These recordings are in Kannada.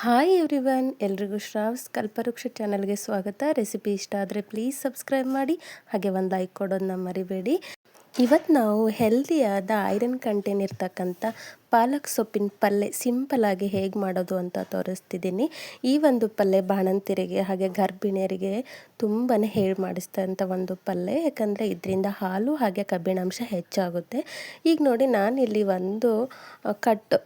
ಹಾಯ್ ಎವ್ರಿವನ್, ಎಲ್ರಿಗೂ ಶ್ರಾವ್ಸ್ ಕಲ್ಪವೃಕ್ಷ ಚಾನಲ್ಗೆ ಸ್ವಾಗತ. ರೆಸಿಪಿ ಇಷ್ಟ ಆದರೆ ಪ್ಲೀಸ್ ಸಬ್ಸ್ಕ್ರೈಬ್ ಮಾಡಿ, ಹಾಗೆ ಒಂದು ಲೈಕ್ ಕೊಡೋದನ್ನ ಮರಿಬೇಡಿ. ಇವತ್ತು ನಾವು ಹೆಲ್ದಿಯಾದ ಐರನ್ ಕಂಟೇನ್ ಇರ್ತಕ್ಕಂಥ ಪಾಲಕ್ ಸೊಪ್ಪಿನ ಪಲ್ಯ ಸಿಂಪಲಾಗಿ ಹೇಗೆ ಮಾಡೋದು ಅಂತ ತೋರಿಸ್ತಿದ್ದೀನಿ. ಈ ಒಂದು ಪಲ್ಯ ಬಾಣಂತಿರಿಗೆ ಹಾಗೆ ಗರ್ಭಿಣಿಯರಿಗೆ ತುಂಬಾ ಹೇಳಿ ಮಾಡಿಸ್ತಂಥ ಒಂದು ಪಲ್ಯ ಯಾಕಂದರೆ ಇದರಿಂದ ಹಾಲು ಹಾಗೆ ಕಬ್ಬಿಣಾಂಶ ಹೆಚ್ಚಾಗುತ್ತೆ. ಈಗ ನೋಡಿ ನಾನಿಲ್ಲಿ ಒಂದು ಕಟ್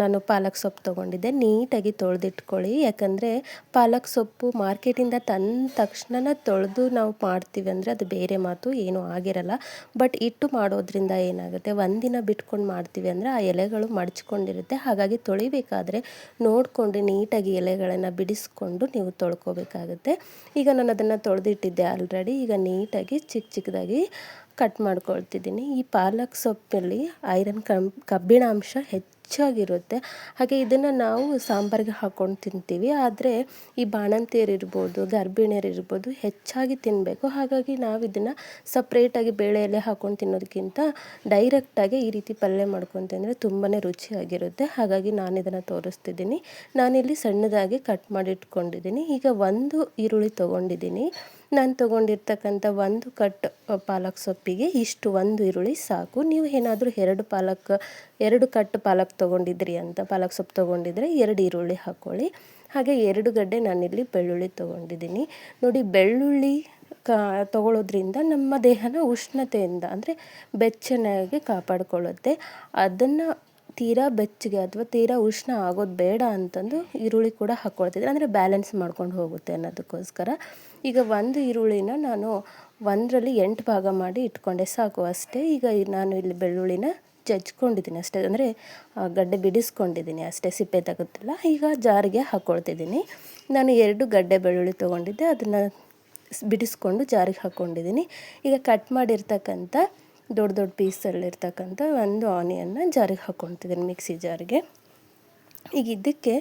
ನಾನು ಪಾಲಕ್ ಸೊಪ್ಪು ತೊಗೊಂಡಿದ್ದೆ. ನೀಟಾಗಿ ತೊಳೆದಿಟ್ಕೊಳ್ಳಿ. ಯಾಕಂದರೆ ಪಾಲಕ್ ಸೊಪ್ಪು ಮಾರ್ಕೆಟಿಂದ ತಂದ ತಕ್ಷಣ ತೊಳೆದು ನಾವು ಮಾಡ್ತೀವಿ ಅಂದರೆ ಅದು ಬೇರೆ ಮಾತು, ಏನೂ ಆಗಿರಲ್ಲ. ಬಟ್ ಇಟ್ಟು ಮಾಡೋದ್ರಿಂದ ಏನಾಗುತ್ತೆ? ಒಂದಿನ ಬಿಟ್ಕೊಂಡು ಮಾಡ್ತೀವಿ ಅಂದರೆ ಆ ಎಲೆಗಳು ಮಡಚ್ಕೊಂಡಿರುತ್ತೆ. ಹಾಗಾಗಿ ತೊಳಿಬೇಕಾದ್ರೆ ನೋಡಿಕೊಂಡು ನೀಟಾಗಿ ಎಲೆಗಳನ್ನು ಬಿಡಿಸ್ಕೊಂಡು ನೀವು ತೊಳ್ಕೊಬೇಕಾಗುತ್ತೆ. ಈಗ ನಾನು ಅದನ್ನು ತೊಳೆದಿಟ್ಟಿದ್ದೆ ಆಲ್ರೆಡಿ ಈಗ ನೀಟಾಗಿ ಚಿಕ್ಕ ಚಿಕ್ಕದಾಗಿ ಕಟ್ ಮಾಡ್ಕೊಳ್ತಿದ್ದೀನಿ. ಈ ಪಾಲಕ್ ಸೊಪ್ಪಲ್ಲಿ ಐರನ್ ಕಂ, ಕಬ್ಬಿಣಾಂಶ ಹೆಚ್ಚು ಹೆಚ್ಚಾಗಿರುತ್ತೆ. ಹಾಗೆ ಇದನ್ನು ನಾವು ಸಾಂಬಾರಿಗೆ ಹಾಕ್ಕೊಂಡು ತಿಂತೀವಿ. ಆದರೆ ಈ ಬಾಣಂತಿಯರಿರ್ಬೋದು ಗರ್ಭಿಣಿಯರಿರ್ಬೋದು ಹೆಚ್ಚಾಗಿ ತಿನ್ನಬೇಕು ಹಾಗಾಗಿ ನಾವು ಇದನ್ನು ಸಪ್ರೇಟಾಗಿ ಬೇಳೆಯಲ್ಲೇ ಹಾಕ್ಕೊಂಡು ತಿನ್ನೋದಕ್ಕಿಂತ ಡೈರೆಕ್ಟಾಗಿ ಈ ರೀತಿ ಪಲ್ಯ ಮಾಡ್ಕೊಂಡು ತಿಂದರೆ ತುಂಬಾ ರುಚಿಯಾಗಿರುತ್ತೆ. ಹಾಗಾಗಿ ನಾನು ಇದನ್ನು ತೋರಿಸ್ತಿದ್ದೀನಿ. ನಾನಿಲ್ಲಿ ಸಣ್ಣದಾಗಿ ಕಟ್ ಮಾಡಿ ಇಟ್ಕೊಂಡಿದ್ದೀನಿ ಈಗ ಒಂದು ಈರುಳ್ಳಿ ತೊಗೊಂಡಿದ್ದೀನಿ. ನಾನು ತೊಗೊಂಡಿರ್ತಕ್ಕಂಥ ಒಂದು ಕಟ್ ಪಾಲಕ್ ಸೊಪ್ಪಿಗೆ ಇಷ್ಟು ಒಂದು ಈರುಳ್ಳಿ ಸಾಕು. ನೀವು ಏನಾದರೂ ಎರಡು ಪಾಲಕ್, ಎರಡು ಕಟ್ ಪಾಲಕ್ ತೊಗೊಂಡಿದ್ರಿ ಅಂತ, ಪಾಲಕ್ ಸೊಪ್ಪು ತೊಗೊಂಡಿದ್ರೆ ಎರಡು ಈರುಳ್ಳಿ ಹಾಕ್ಕೊಳ್ಳಿ ಹಾಗೆ ಎರಡು ಗಡ್ಡೆ ನಾನಿಲ್ಲಿ ಬೆಳ್ಳುಳ್ಳಿ ತೊಗೊಂಡಿದ್ದೀನಿ. ನೋಡಿ ಬೆಳ್ಳುಳ್ಳಿ ಕಾ ತೊಗೊಳ್ಳೋದ್ರಿಂದ ನಮ್ಮ ದೇಹನ ಉಷ್ಣತೆಯಿಂದ ಅಂದರೆ ಬೆಚ್ಚನಾಗಿ ಕಾಪಾಡಿಕೊಳ್ಳುತ್ತೆ. ಅದನ್ನು ತೀರಾ ಬೆಚ್ಚಗೆ ಅಥವಾ ತೀರಾ ಉಷ್ಣ ಆಗೋದು ಬೇಡ ಅಂತಂದು ಈರುಳ್ಳಿ ಕೂಡ ಹಾಕ್ಕೊಳ್ತಿದ್ದೆ ಅಂದರೆ ಬ್ಯಾಲೆನ್ಸ್ ಮಾಡ್ಕೊಂಡು ಹೋಗುತ್ತೆ ಅನ್ನೋದಕ್ಕೋಸ್ಕರ. ಈಗ ಒಂದು ಈರುಳ್ಳಿನ ನಾನು ಒಂದರಲ್ಲಿ ಎಂಟು ಭಾಗ ಮಾಡಿ ಇಟ್ಕೊಂಡೆ ಸಾಕು ಅಷ್ಟೇ. ಈಗ ನಾನು ಇಲ್ಲಿ ಬೆಳ್ಳುಳ್ಳಿನ ಜಜ್ಕೊಂಡಿದ್ದೀನಿ ಅಷ್ಟೇ, ಅಂದರೆ ಗಡ್ಡೆ ಬಿಡಿಸ್ಕೊಂಡಿದ್ದೀನಿ ಅಷ್ಟೇ, ಸಿಪ್ಪೆ ತಗುತ್ತಲ್ಲ ಈಗ ಜಾರಿಗೆ ಹಾಕ್ಕೊಳ್ತಿದ್ದೀನಿ ನಾನು ಎರಡು ಗಡ್ಡೆ ಬೆಳ್ಳುಳ್ಳಿ ತೊಗೊಂಡಿದ್ದೆ, ಅದನ್ನು ಬಿಡಿಸ್ಕೊಂಡು ಜಾರಿಗೆ ಹಾಕ್ಕೊಂಡಿದ್ದೀನಿ ಈಗ ಕಟ್ ಮಾಡಿರ್ತಕ್ಕಂಥ, ದೊಡ್ಡ ದೊಡ್ಡ ಪೀಸಲ್ಲಿರ್ತಕ್ಕಂಥ ಒಂದು ಆನಿಯನ್ನ ಜಾರಿಗೆ ಹಾಕ್ಕೊಳ್ತಿದ್ದೀನಿ ಮಿಕ್ಸಿ ಜಾರಿಗೆ. ಈಗ ಇದಕ್ಕೆ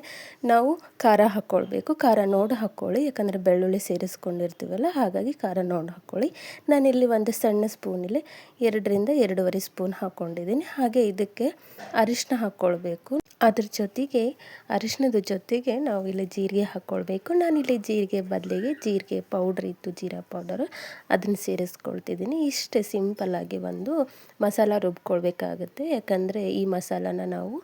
ನಾವು ಖಾರ ಹಾಕ್ಕೊಳ್ಬೇಕು. ಖಾರ ನೋಡಿ ಹಾಕ್ಕೊಳ್ಳಿ, ಯಾಕಂದರೆ ಬೆಳ್ಳುಳ್ಳಿ ಸೇರಿಸ್ಕೊಂಡಿರ್ತೀವಲ್ಲ, ಹಾಗಾಗಿ ಖಾರ ನೋಡಿ ಹಾಕ್ಕೊಳ್ಳಿ. ನಾನಿಲ್ಲಿ ಒಂದು ಸಣ್ಣ ಸ್ಪೂನಲ್ಲಿ ಎರಡರಿಂದ ಎರಡೂವರೆ ಸ್ಪೂನ್ ಹಾಕ್ಕೊಂಡಿದ್ದೀನಿ. ಹಾಗೆ ಇದಕ್ಕೆ ಅರಿಶಿನ ಹಾಕ್ಕೊಳ್ಬೇಕು. ಅದ್ರ ಜೊತೆಗೆ ಅರಿಶಿನದ ಜೊತೆಗೆ ನಾವು ಇಲ್ಲಿ ಜೀರಿಗೆ ಹಾಕ್ಕೊಳ್ಬೇಕು. ನಾನಿಲ್ಲಿ ಜೀರಿಗೆ ಬದಲಿಗೆ ಜೀರಿಗೆ ಪೌಡ್ರ್ ಇತ್ತು, ಜೀರಾ ಪೌಡರ್. ಅದನ್ನು ಸೇರಿಸ್ಕೊಳ್ತಿದ್ದೀನಿ. ಇಷ್ಟೇ ಸಿಂಪಲ್ಲಾಗಿ ಒಂದು ಮಸಾಲ ರುಬ್ಕೊಳ್ಬೇಕಾಗುತ್ತೆ. ಯಾಕಂದರೆ ಈ ಮಸಾಲಾನ ನಾವು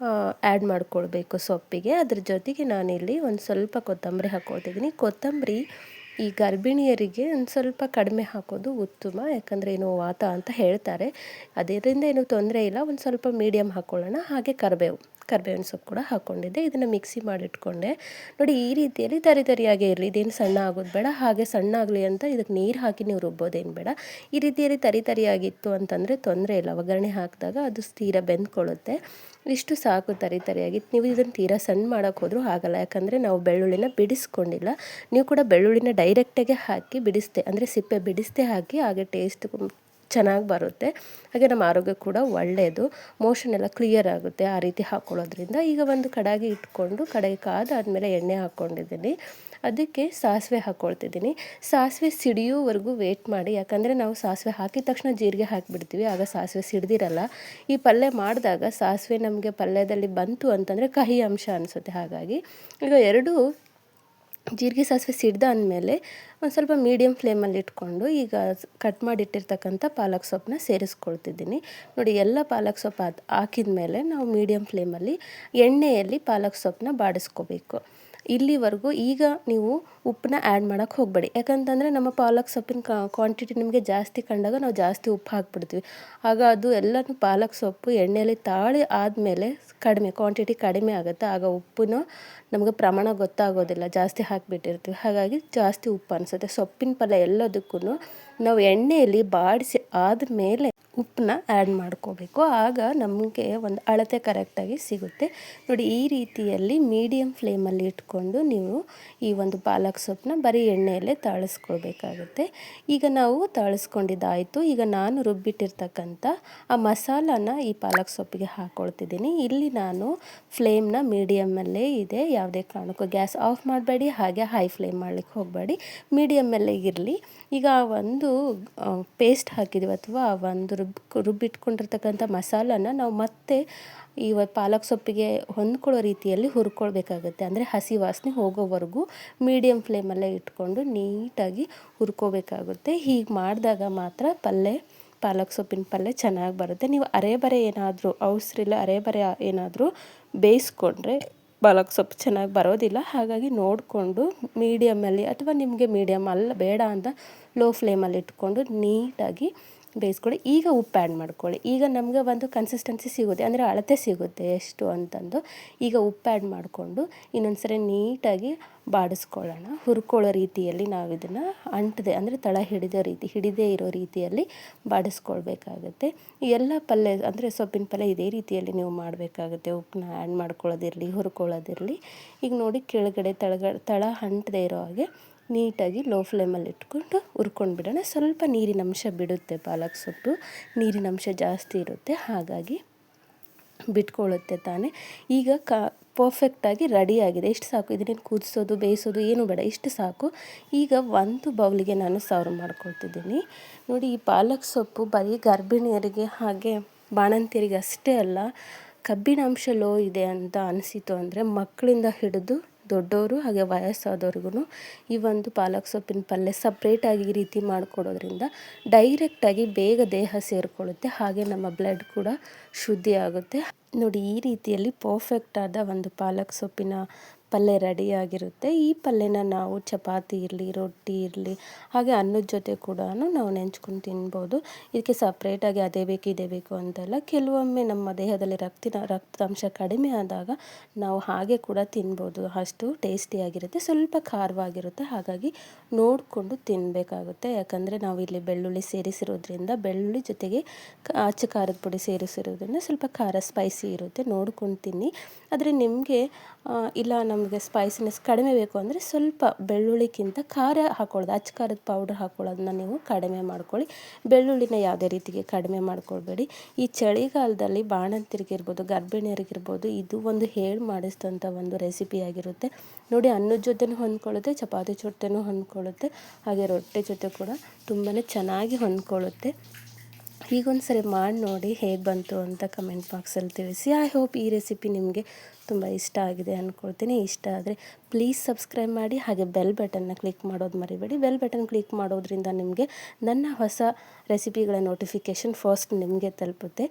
ಆ್ಯಡ್ ಮಾಡ್ಕೊಳ್ಬೇಕು ಸೊಪ್ಪಿಗೆ. ಅದ್ರ ಜೊತೆಗೆ ನಾನಿಲ್ಲಿ ಒಂದು ಸ್ವಲ್ಪ ಕೊತ್ತಂಬರಿ ಹಾಕ್ಕೊಳ್ತಿದ್ದೀನಿ ಕೊತ್ತಂಬರಿ ಈ ಗರ್ಭಿಣಿಯರಿಗೆ ಒಂದು ಸ್ವಲ್ಪ ಕಡಿಮೆ ಹಾಕೋದು ಉತ್ತಮ, ಯಾಕಂದರೆ ಏನು ವಾತ ಅಂತ ಹೇಳ್ತಾರೆ. ಅದರಿಂದ ಏನು ತೊಂದರೆ ಇಲ್ಲ. ಒಂದು ಸ್ವಲ್ಪ ಮೀಡಿಯಮ್ ಹಾಕ್ಕೊಳ್ಳೋಣ ಹಾಗೆ ಕರಿಬೇವು. ಕರ್ಬೇವಿನ ಸೊಪ್ಪು ಕೂಡ ಹಾಕ್ಕೊಂಡಿದ್ದೆ ಇದನ್ನು ಮಿಕ್ಸಿ ಮಾಡಿಟ್ಕೊಂಡೆ. ನೋಡಿ, ಈ ರೀತಿಯಲ್ಲಿ ತರಿ ತರಿಯಾಗೇ ಇರಲಿ. ಇದೇನು ಸಣ್ಣ ಆಗೋದು ಬೇಡ. ಹಾಗೆ ಸಣ್ಣ ಆಗಲಿ ಅಂತ ಇದಕ್ಕೆ ನೀರು ಹಾಕಿ ನೀವು ರುಬ್ಬೋದೇನು ಬೇಡ. ಈ ರೀತಿಯಲ್ಲಿ ತರಿ ತರಿಯಾಗಿತ್ತು ಅಂತಂದರೆ ತೊಂದರೆ ಇಲ್ಲ. ಒಗ್ಗರಣೆ ಹಾಕಿದಾಗ ಅದು ತೀರ ಬೆಂದ್ಕೊಳ್ಳುತ್ತೆ. ಇಷ್ಟು ಸಾಕು ತರಿ ತರಿಯಾಗಿತ್ತು. ನೀವು ಇದನ್ನು ತೀರಾ ಸಣ್ಣ ಮಾಡೋಕ್ಕೆ ಹೋದರೂ ಆಗಲ್ಲ. ಯಾಕಂದರೆ ನಾವು ಬೆಳ್ಳುಳ್ಳಿನ ಬಿಡಿಸ್ಕೊಂಡಿಲ್ಲ. ನೀವು ಕೂಡ ಬೆಳ್ಳುಳ್ಳಿನ ಡೈರೆಕ್ಟಾಗೆ ಹಾಕಿ ಬಿಡಿಸ್ತೆ. ಅಂದರೆ ಸಿಪ್ಪೆ ಬಿಡಿಸ್ದೆ ಹಾಕಿ, ಹಾಗೆ ಟೇಸ್ಟ್ ಚೆನ್ನಾಗಿ ಬರುತ್ತೆ. ಹಾಗೆ ನಮ್ಮ ಆರೋಗ್ಯ ಕೂಡ ಒಳ್ಳೆಯದು ಮೋಷನ್ ಎಲ್ಲ ಕ್ಲಿಯರ್ ಆಗುತ್ತೆ ಆ ರೀತಿ ಹಾಕ್ಕೊಳ್ಳೋದ್ರಿಂದ ಈಗ ಒಂದು ಕಡಾಗಿ ಇಟ್ಕೊಂಡು ಕಡಾಯಿ ಕಾದಾದಮೇಲೆ ಎಣ್ಣೆ ಹಾಕ್ಕೊಂಡಿದ್ದೀನಿ. ಅದಕ್ಕೆ ಸಾಸಿವೆ ಹಾಕ್ಕೊಳ್ತಿದ್ದೀನಿ. ಸಾಸಿವೆ ಸಿಡಿಯೋವರೆಗೂ ವೇಟ್ ಮಾಡಿ. ಯಾಕಂದರೆ ನಾವು ಸಾಸಿವೆ ಹಾಕಿದ ತಕ್ಷಣ ಜೀರಿಗೆ ಹಾಕಿಬಿಡ್ತೀವಿ. ಆಗ ಸಾಸಿವೆ ಸಿಡ್ದಿರಲ್ಲ. ಈ ಪಲ್ಯ ಮಾಡಿದಾಗ ಸಾಸಿವೆ ನಮಗೆ ಪಲ್ಯದಲ್ಲಿ ಬಂತು ಅಂತಂದರೆ ಕಹಿ ಅಂಶ ಅನಿಸುತ್ತೆ ಹಾಗಾಗಿ. ಈಗ ಎರಡು ಜೀರಿಗೆ ಸಾಸಿವೆ ಸಿಡ್ದಾದ್ಮೇಲೆ ಒಂದು ಸ್ವಲ್ಪ ಮೀಡಿಯಮ್ ಫ್ಲೇಮಲ್ಲಿ ಇಟ್ಕೊಂಡು ಈಗ ಕಟ್ ಮಾಡಿಟ್ಟಿರ್ತಕ್ಕಂಥ ಪಾಲಕ್ ಸೊಪ್ಪನ್ನ ಸೇರಿಸ್ಕೊಳ್ತಿದ್ದೀನಿ. ನೋಡಿ, ಎಲ್ಲ ಪಾಲಕ್ ಸೊಪ್ಪು ಅದು ಹಾಕಿದ ಮೇಲೆ ನಾವು ಮೀಡಿಯಮ್ ಫ್ಲೇಮಲ್ಲಿ ಎಣ್ಣೆಯಲ್ಲಿ ಪಾಲಕ್ ಸೊಪ್ಪನ್ನ ಬಾಡಿಸ್ಕೋಬೇಕು. ಇಲ್ಲಿವರೆಗೂ ಈಗ ನೀವು ಉಪ್ಪನ್ನ ಆ್ಯಡ್ ಮಾಡೋಕ್ಕೆ ಹೋಗಬೇಡಿ. ಯಾಕಂತಂದರೆ ನಮ್ಮ ಪಾಲಕ್ ಸೊಪ್ಪಿನ ಕ್ವಾಂಟಿಟಿ ನಿಮಗೆ ಜಾಸ್ತಿ ಕಂಡಾಗ ನಾವು ಜಾಸ್ತಿ ಉಪ್ಪು ಹಾಕ್ಬಿಡ್ತೀವಿ. ಆಗ ಅದು ಎಲ್ಲನೂ ಪಾಲಕ್ ಸೊಪ್ಪು ಎಣ್ಣೆಯಲ್ಲಿ ತಾಳಿ ಆದಮೇಲೆ ಕಡಿಮೆ ಕ್ವಾಂಟಿಟಿ ಕಡಿಮೆ ಆಗುತ್ತೆ. ಆಗ ಉಪ್ಪನ್ನು ನಮಗೆ ಪ್ರಮಾಣ ಗೊತ್ತಾಗೋದಿಲ್ಲ. ಜಾಸ್ತಿ ಹಾಕಿಬಿಟ್ಟಿರ್ತೀವಿ. ಹಾಗಾಗಿ ಜಾಸ್ತಿ ಉಪ್ಪು ಅನಿಸುತ್ತೆ. ಸೊಪ್ಪಿನ ಪಲ್ಯ ಎಲ್ಲದಕ್ಕೂ ನಾವು ಎಣ್ಣೆಯಲ್ಲಿ ಬಾಡಿಸಿ ಆದಮೇಲೆ ಉಪ್ಪನ್ನ ಆ್ಯಡ್ ಮಾಡ್ಕೋಬೇಕು. ಆಗ ನಮಗೆ ಒಂದು ಅಳತೆ ಕರೆಕ್ಟಾಗಿ ಸಿಗುತ್ತೆ. ನೋಡಿ, ಈ ರೀತಿಯಲ್ಲಿ ಮೀಡಿಯಮ್ ಫ್ಲೇಮಲ್ಲಿ ಇಟ್ಕೊಂಡು ನೀವು ಈ ಒಂದು ಪಾಲಕ್ ಸೊಪ್ಪನ್ನ ಬರೀ ಎಣ್ಣೆಯಲ್ಲೇ ತಾಳಿಸ್ಕೊಳ್ಬೇಕಾಗುತ್ತೆ. ಈಗ ನಾವು ತಾಳಿಸ್ಕೊಂಡಿದ್ದಾಯಿತು. ಈಗ ನಾನು ರುಬ್ಬಿಟ್ಟಿರ್ತಕ್ಕಂಥ ಆ ಮಸಾಲಾನ ಈ ಪಾಲಕ್ ಸೊಪ್ಪಿಗೆ ಹಾಕ್ಕೊಳ್ತಿದ್ದೀನಿ ಇಲ್ಲಿ ನಾನು ಫ್ಲೇಮ್ನ ಮೀಡಿಯಮ್ಮಲ್ಲೇ ಇದೆ. ಯಾವುದೇ ಕಾರಣಕ್ಕೂ ಗ್ಯಾಸ್ ಆಫ್ ಮಾಡಬೇಡಿ, ಹಾಗೆ ಹೈ ಫ್ಲೇಮ್ ಮಾಡಲಿಕ್ಕೆ ಹೋಗಬೇಡಿ. ಮೀಡಿಯಮ್ಮಲ್ಲೇ ಇರಲಿ. ಈಗ ಒಂದು ಪೇಸ್ಟ್ ಹಾಕಿದ್ದೀವಿ ಅಥವಾ ಒಂದು ರುಬ್ಬಿ, ರುಬ್ಬಿಟ್ಕೊಂಡಿರ್ತಕ್ಕಂಥ ಮಸಾಲನ ನಾವು ಮತ್ತೆ ಈ ಪಾಲಕ್ ಸೊಪ್ಪಿಗೆ ಹೊಂದ್ಕೊಳ್ಳೋ ರೀತಿಯಲ್ಲಿ ಹುರ್ಕೊಳ್ಬೇಕಾಗುತ್ತೆ. ಅಂದರೆ ಹಸಿ ವಾಸನೆ ಹೋಗೋವರೆಗೂ ಮೀಡಿಯಮ್ ಫ್ಲೇಮಲ್ಲೇ ಇಟ್ಕೊಂಡು ನೀಟಾಗಿ ಹುರ್ಕೋಬೇಕಾಗುತ್ತೆ. ಹೀಗೆ ಮಾಡಿದಾಗ ಮಾತ್ರ ಪಲ್ಯ ಪಾಲಕ್ ಸೊಪ್ಪಿನ ಪಲ್ಯ ಚೆನ್ನಾಗಿ ಬರುತ್ತೆ. ನೀವು ಅರೆಬರೆ ಏನಾದರೂ ಔಸ್ರಿಲ್ಲ ಅರೆಬರೆ ಏನಾದರೂ ಬೇಯಿಸ್ಕೊಂಡ್ರೆ ಪಾಲಕ್ ಸೊಪ್ಪು ಚೆನ್ನಾಗಿ ಬರೋದಿಲ್ಲ. ಹಾಗಾಗಿ ನೋಡಿಕೊಂಡು ಮೀಡಿಯಮ್ಮಲ್ಲಿ ಅಥವಾ ನಿಮಗೆ ಮೀಡಿಯಮ್ ಅಲ್ಲ ಬೇಡ ಅಂತ ಲೋ ಫ್ಲೇಮಲ್ಲಿ ಇಟ್ಕೊಂಡು ನೀಟಾಗಿ ಬೇಯಿಸ್ಕೊಳ್ಳಿ. ಈಗ ಉಪ್ಪು ಆ್ಯಡ್ ಮಾಡ್ಕೊಳ್ಳಿ. ಈಗ ನಮಗೆ ಒಂದು ಕನ್ಸಿಸ್ಟೆನ್ಸಿ ಸಿಗುತ್ತೆ. ಅಂದರೆ ಅಳತೆ ಸಿಗುತ್ತೆ ಎಷ್ಟು ಅಂತಂದು. ಈಗ ಉಪ್ಪು ಆ್ಯಡ್ ಮಾಡಿಕೊಂಡು ಇನ್ನೊಂದು ಸರಿ ನೀಟಾಗಿ ಬಾಡಿಸ್ಕೊಳ್ಳೋಣ. ಹುರ್ಕೊಳ್ಳೋ ರೀತಿಯಲ್ಲಿ ನಾವು ಇದನ್ನು ಅಂಟದೆ, ಅಂದರೆ ತಳ ಹಿಡಿದೋ ರೀತಿ, ಹಿಡಿದೇ ಇರೋ ರೀತಿಯಲ್ಲಿ ಬಾಡಿಸ್ಕೊಳ್ಬೇಕಾಗುತ್ತೆ. ಎಲ್ಲ ಪಲ್ಯ, ಅಂದರೆ ಸೊಪ್ಪಿನ ಪಲ್ಯ ಇದೇ ರೀತಿಯಲ್ಲಿ ನೀವು ಮಾಡಬೇಕಾಗುತ್ತೆ. ಉಪ್ಪನ್ನ ಆ್ಯಡ್ ಮಾಡ್ಕೊಳ್ಳೋದಿರಲಿ, ಹುರ್ಕೊಳ್ಳೋದಿರಲಿ. ಈಗ ನೋಡಿ ಕೆಳಗಡೆ ತಳಗ, ತಳ ಅಂಟದೇ ಇರೋ ಹಾಗೆ ನೀಟಾಗಿ ಲೋ ಫ್ಲೇಮಲ್ಲಿ ಇಟ್ಕೊಂಡು ಹುರ್ಕೊಂಡು ಬಿಡೋಣ. ಸ್ವಲ್ಪ ನೀರಿನ ಅಂಶ ಬಿಡುತ್ತೆ ಪಾಲಕ್ ಸೊಪ್ಪು. ನೀರಿನ ಅಂಶ ಜಾಸ್ತಿ ಇರುತ್ತೆ, ಹಾಗಾಗಿ ಬಿಟ್ಕೊಳ್ಳುತ್ತೆ ತಾನೇ. ಈಗ ಕಾ ಪರ್ಫೆಕ್ಟಾಗಿ ರೆಡಿಯಾಗಿದೆ ಇಷ್ಟು ಸಾಕು. ಇದನ್ನೇನು ಕುದಿಸೋದು ಬೇಯಿಸೋದು ಏನು ಬೇಡ. ಇಷ್ಟು ಸಾಕು. ಈಗ ಒಂದು ಬೌಲಿಗೆ ನಾನು ಸರ್ವ್ ಮಾಡ್ಕೊಳ್ತಿದ್ದೀನಿ. ನೋಡಿ, ಈ ಪಾಲಕ್ ಸೊಪ್ಪು ಬರೀ ಗರ್ಭಿಣಿಯರಿಗೆ ಹಾಗೆ ಬಾಣಂತಿಯರಿಗೆ ಅಷ್ಟೇ ಅಲ್ಲ ಕಬ್ಬಿಣಾಂಶ ಲೋ ಇದೆ ಅಂತ ಅನಿಸಿತು ಅಂದರೆ ಮಕ್ಕಳಿಂದ ಹಿಡಿದು ದೊಡ್ಡವರು ಹಾಗೆ ವಯಸ್ಸಾದವ್ರಿಗೂ ಈ ಒಂದು ಪಾಲಕ್ ಸೊಪ್ಪಿನ ಪಲ್ಯ ಸಪ್ರೇಟಾಗಿ ಈ ರೀತಿ ಮಾಡಿಕೊಡೋದ್ರಿಂದ ಡೈರೆಕ್ಟಾಗಿ ಬೇಗ ದೇಹ ಸೇರಿಕೊಳ್ಳುತ್ತೆ, ಹಾಗೆ ನಮ್ಮ ಬ್ಲಡ್ ಕೂಡ ಶುದ್ಧಿ ಆಗುತ್ತೆ ನೋಡಿ ಈ ರೀತಿಯಲ್ಲಿ ಪರ್ಫೆಕ್ಟಾದ ಒಂದು ಪಾಲಕ್ ಸೊಪ್ಪಿನ ಪಲ್ಯ ರೆಡಿಯಾಗಿರುತ್ತೆ ಈ ಪಲ್ಯನ ನಾವು ಚಪಾತಿ ಇರಲಿ, ರೊಟ್ಟಿ ಇರಲಿ, ಹಾಗೆ ಅನ್ನದ ಜೊತೆ ಕೂಡ ನಾವು ನೆಂಚ್ಕೊಂಡು ತಿನ್ಬೋದು. ಇದಕ್ಕೆ ಸಪ್ರೇಟಾಗಿ ಅದೇ ಬೇಕು, ಇದೇ ಬೇಕು ಅಂತಲ್ಲ. ಕೆಲವೊಮ್ಮೆ ನಮ್ಮ ದೇಹದಲ್ಲಿ ರಕ್ತಿನ, ರಕ್ತಾಂಶ ಕಡಿಮೆ ಆದಾಗ ನಾವು ಹಾಗೆ ಕೂಡ ತಿನ್ಬೋದು. ಅಷ್ಟು ಟೇಸ್ಟಿಯಾಗಿರುತ್ತೆ ಸ್ವಲ್ಪ ಖಾರವಾಗಿರುತ್ತೆ. ಹಾಗಾಗಿ ನೋಡಿಕೊಂಡು ತಿನ್ನಬೇಕಾಗುತ್ತೆ ಯಾಕಂದರೆ ನಾವು ಇಲ್ಲಿ ಬೆಳ್ಳುಳ್ಳಿ ಸೇರಿಸಿರೋದ್ರಿಂದ ಬೆಳ್ಳುಳ್ಳಿ ಜೊತೆಗೆ ಆಚೆ ಖಾರದ ಪುಡಿ ಸೇರಿಸಿರೋದ್ರಿಂದ ಸ್ವಲ್ಪ ಖಾರ ಸ್ಪೈಸಿ ಇರುತ್ತೆ. ನೋಡ್ಕೊಂಡು ತಿನ್ನಿ. ಆದರೆ ನಿಮಗೆ ಇಲ್ಲ ನಮಗೆ ಸ್ಪೈಸಿನೆಸ್ ಕಡಿಮೆ ಬೇಕು ಅಂದರೆ ಸ್ವಲ್ಪ ಬೆಳ್ಳುಳ್ಳಿಗಿಂತ ಖಾರ ಹಾಕೊಳ್ಳೋದು, ಅಚ್ಚ ಖಾರದ ಪೌಡ್ರ್ ಹಾಕೊಳ್ಳೋದನ್ನ ನೀವು ಕಡಿಮೆ ಮಾಡ್ಕೊಳ್ಳಿ. ಬೆಳ್ಳುಳ್ಳಿನ ಯಾವುದೇ ರೀತಿಗೆ ಕಡಿಮೆ ಮಾಡ್ಕೊಳ್ಬೇಡಿ. ಈ ಚಳಿಗಾಲದಲ್ಲಿ ಬಾಣಂತಿರಿಗಿರ್ಬೋದು ಗರ್ಭಿಣಿಯರಿಗಿರ್ಬೋದು ಇದು ಒಂದು ಹೇಳಿ ಮಾಡಿಸಿದಂಥ ಒಂದು ರೆಸಿಪಿ ಆಗಿರುತ್ತೆ. ನೋಡಿ, ಅನ್ನದ ಜೊತೆನೂ ಹೊಂದ್ಕೊಳ್ಳುತ್ತೆ, ಚಪಾತಿ ಜೊತೆನೂ ಹೊಂದ್ಕೊಳ್ಳುತ್ತೆ, ಹಾಗೆ ರೊಟ್ಟಿ ಜೊತೆ ಕೂಡ ತುಂಬಾ ಚೆನ್ನಾಗಿ ಹೊಂದ್ಕೊಳ್ಳುತ್ತೆ. ಹೀಗೊಂದು ಸರಿ ಮಾಡಿ ನೋಡಿ ಹೇಗೆ ಬಂತು ಅಂತ ಕಮೆಂಟ್ ಬಾಕ್ಸಲ್ಲಿ ತಿಳಿಸಿ. ಐ ಹೋಪ್ ಈ ರೆಸಿಪಿ ನಿಮಗೆ ತುಂಬ ಇಷ್ಟ ಆಗಿದೆ ಅಂದ್ಕೊಳ್ತೀನಿ ಇಷ್ಟ ಆದರೆ ಪ್ಲೀಸ್ ಸಬ್ಸ್ಕ್ರೈಬ್ ಮಾಡಿ, ಹಾಗೆ ಬೆಲ್ ಬಟನ್ನ ಕ್ಲಿಕ್ ಮಾಡೋದು ಮರಿಬೇಡಿ. ಬೆಲ್ ಬಟನ್ ಕ್ಲಿಕ್ ಮಾಡೋದ್ರಿಂದ ನಿಮಗೆ ನನ್ನ ಹೊಸ ರೆಸಿಪಿಗಳ ನೋಟಿಫಿಕೇಷನ್ ಫಸ್ಟ್ ನಿಮಗೆ ತಲುಪುತ್ತೆ.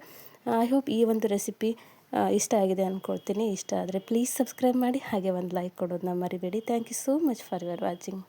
ಐ ಹೋಪ್ ಈ ಒಂದು ರೆಸಿಪಿ ಇಷ್ಟ ಆಗಿದೆ ಅಂದ್ಕೊಳ್ತೀನಿ ಇಷ್ಟ ಆದರೆ ಪ್ಲೀಸ್ ಸಬ್ಸ್ಕ್ರೈಬ್ ಮಾಡಿ, ಹಾಗೆ ಒಂದು ಲೈಕ್ ಕೊಡೋದನ್ನ ಮರಿಬೇಡಿ. Thank you so much for your watching